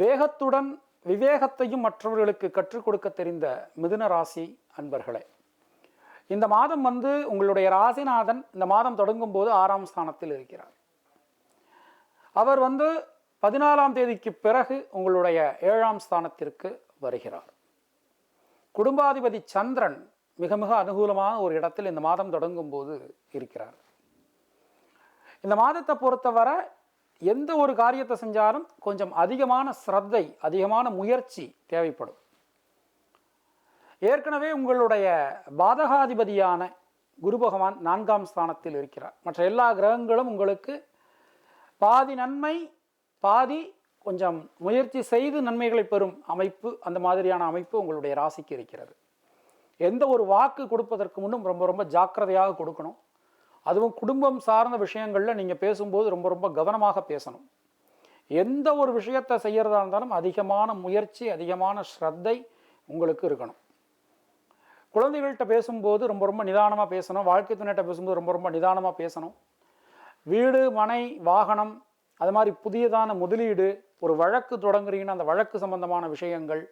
வேகத்துடன் விவேகத்தையும் மற்றவர்களுக்கு கற்றுக் கொடுக்க தெரிந்த மிதுன ராசி அன்பர்களே இந்த மாதம் வந்து உங்களுடைய ராசிநாதன் இந்த மாதம் தொடங்கும் போது ஆறாம் ஸ்தானத்தில் இருக்கிறார். அவர் வந்து பதினாலாம் தேதிக்கு பிறகு உங்களுடைய ஏழாம் ஸ்தானத்திற்கு வருகிறார். குடும்பாதிபதி சந்திரன் மிக மிக அனுகூலமான ஒரு இடத்தில் இந்த மாதம் தொடங்கும் போது இருக்கிறார். இந்த மாதத்தை பொறுத்தவரை எந்த ஒரு காரியத்தை செஞ்சாலும் கொஞ்சம் அதிகமான ஸ்ரத்தை அதிகமான முயற்சி தேவைப்படும். ஏற்கனவே உங்களுடைய பாதகாதிபதியான குரு பகவான் நான்காம் ஸ்தானத்தில் இருக்கிறார். மற்ற எல்லா கிரகங்களும் உங்களுக்கு பாதி நன்மை பாதி கொஞ்சம் முயற்சி செய்து நன்மைகளை பெறும் அமைப்பு அந்த மாதிரியான அமைப்பு உங்களுடைய ராசிக்கு இருக்கிறது. எந்த ஒரு வாக்கு கொடுப்பதற்கு முன்னும் ரொம்ப ரொம்ப ஜாக்கிரதையாக கொடுக்கணும். அதுவும் குடும்பம் சார்ந்த விஷயங்களில் நீங்கள் பேசும்போது ரொம்ப ரொம்ப கவனமாக பேசணும். எந்த ஒரு விஷயத்தை செய்கிறதா இருந்தாலும் அதிகமான முயற்சி அதிகமான ஸ்ரத்தை உங்களுக்கு இருக்கணும். குழந்தைகள்கிட்ட பேசும்போது ரொம்ப ரொம்ப நிதானமாக பேசணும். வாழ்க்கை துணைகிட்ட பேசும்போது ரொம்ப ரொம்ப நிதானமாக பேசணும். வீடு மனை வாகனம் அது மாதிரி புதியதான முதலீடு ஒரு வழக்கு தொடங்குறீங்கன்னா அந்த வழக்கு சம்பந்தமான விஷயங்கள்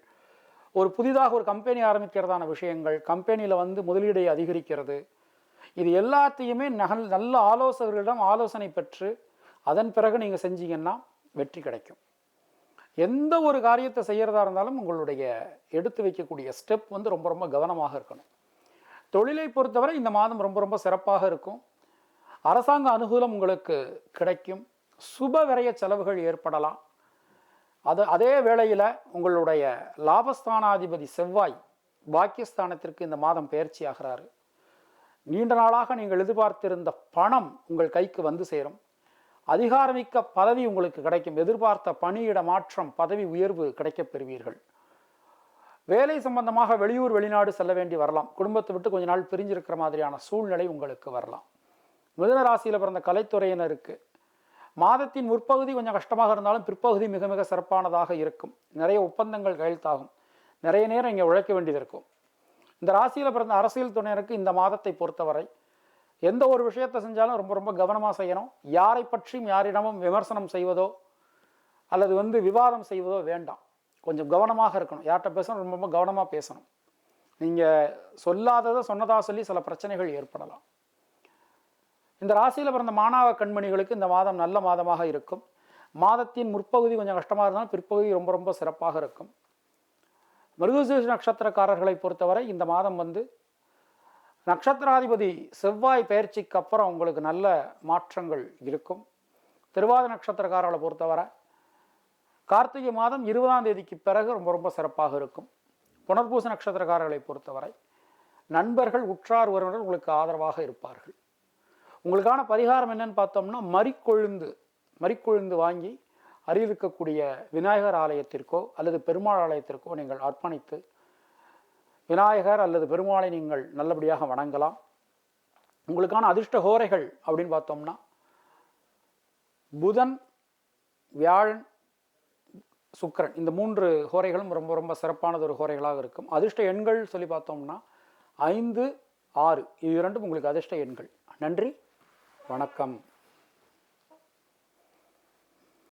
ஒரு புதிதாக ஒரு கம்பெனி ஆரம்பிக்கிறதான விஷயங்கள் கம்பெனியில் வந்து முதலீடை அதிகரிக்கிறது இது எல்லாத்தையுமே நகல் நல்ல ஆலோசகர்களிடம் ஆலோசனை பெற்று அதன் பிறகு நீங்கள் செஞ்சீங்கன்னா வெற்றி கிடைக்கும். எந்த ஒரு காரியத்தை செய்கிறதா இருந்தாலும் உங்களுடைய எடுத்து வைக்கக்கூடிய ஸ்டெப் வந்து ரொம்ப ரொம்ப கவனமாக இருக்கணும். தொழிலை பொறுத்தவரை இந்த மாதம் ரொம்ப ரொம்ப சிறப்பாக இருக்கும். அரசாங்க அனுகூலம் உங்களுக்கு கிடைக்கும். சுப விரைய செலவுகள் ஏற்படலாம். அது அதே வேளையில் உங்களுடைய லாபஸ்தானாதிபதி செவ்வாய் பாக்கியஸ்தானத்திற்கு இந்த மாதம் பயிற்சி ஆகிறாரு. நீண்ட நாளாக நீங்கள் எதிர்பார்த்திருந்த பணம் உங்கள் கைக்கு வந்து சேரும். அதிகாரமிக்க பதவி உங்களுக்கு கிடைக்கும். எதிர்பார்த்த பணியிட மாற்றம் பதவி உயர்வு கிடைக்கப் பெறுவீர்கள். வேலை சம்பந்தமாக வெளியூர் வெளிநாடு செல்ல வேண்டி வரலாம். குடும்பத்தை விட்டு கொஞ்ச நாள் பிரிஞ்சிருக்கிற மாதிரியான சூழ்நிலை உங்களுக்கு வரலாம். மிதன ராசியில் பிறந்த கலைத்துறையினருக்கு மாதத்தின் முற்பகுதி கொஞ்சம் கஷ்டமாக இருந்தாலும் பிற்பகுதி மிக மிக சிறப்பானதாக இருக்கும். நிறைய ஒப்பந்தங்கள் கையெழுத்தாகும். நிறைய நேரம் இங்கே உழைக்க வேண்டியது இருக்கும். இந்த ராசியில் பிறந்த அரசியல் துணையருக்கு இந்த மாதத்தை பொறுத்தவரை எந்த ஒரு விஷயத்தை செஞ்சாலும் ரொம்ப ரொம்ப கவனமாக செய்யணும். யாரை பற்றியும் யாரிடமும் விமர்சனம் செய்வதோ அல்லது வந்து விவாதம் செய்வதோ வேண்டாம். கொஞ்சம் கவனமாக இருக்கணும். யார்கிட்ட பேசணும்? ரொம்ப ரொம்ப கவனமாக பேசணும். நீங்கள் சொல்லாததை சொன்னதாக சொல்லி சில பிரச்சனைகள் ஏற்படலாம். இந்த ராசியில் பிறந்த மாணவ கண்மணிகளுக்கு இந்த மாதம் நல்ல மாதமாக இருக்கும். மாதத்தின் முற்பகுதி கொஞ்சம் கஷ்டமாக இருந்தாலும் பிற்பகுதி ரொம்ப ரொம்ப சிறப்பாக இருக்கும். மிருகசீஷ நட்சத்திரக்காரர்களை பொறுத்தவரை இந்த மாதம் வந்து நட்சத்திராதிபதி செவ்வாய் பயிற்சிக்கு அப்புறம் உங்களுக்கு நல்ல மாற்றங்கள் இருக்கும். திருவாத நட்சத்திரக்காரர்களை பொறுத்தவரை கார்த்திகை மாதம் இருபதாம் தேதிக்கு பிறகு ரொம்ப ரொம்ப சிறப்பாக இருக்கும். புனர்பூச நட்சத்திரக்காரர்களை பொறுத்தவரை நண்பர்கள் உற்றார் உறவினர்கள் உங்களுக்கு ஆதரவாக இருப்பார்கள். உங்களுக்கான பரிகாரம் என்னன்னு பார்த்தோம்னா மறிக்கொழுந்து மறிக்கொழுந்து வாங்கி அருகில் இருக்கக்கூடிய விநாயகர் ஆலயத்திற்கோ அல்லது பெருமாள் ஆலயத்திற்கோ நீங்கள் அர்ப்பணித்து விநாயகர் அல்லது பெருமாளை நீங்கள் நல்லபடியாக வணங்கலாம். உங்களுக்கான அதிர்ஷ்ட ஹோரைகள் அப்படின்னு பார்த்தோம்னா புதன் வியாழன் சுக்கிரன் இந்த மூன்று ஹோரைகளும் ரொம்ப ரொம்ப சிறப்பானது ஒரு ஹோரைகளாக இருக்கும். அதிர்ஷ்ட எண்கள் சொல்லி பார்த்தோம்னா ஐந்து ஆறு இது இரண்டும் உங்களுக்கு அதிர்ஷ்ட எண்கள். நன்றி வணக்கம்.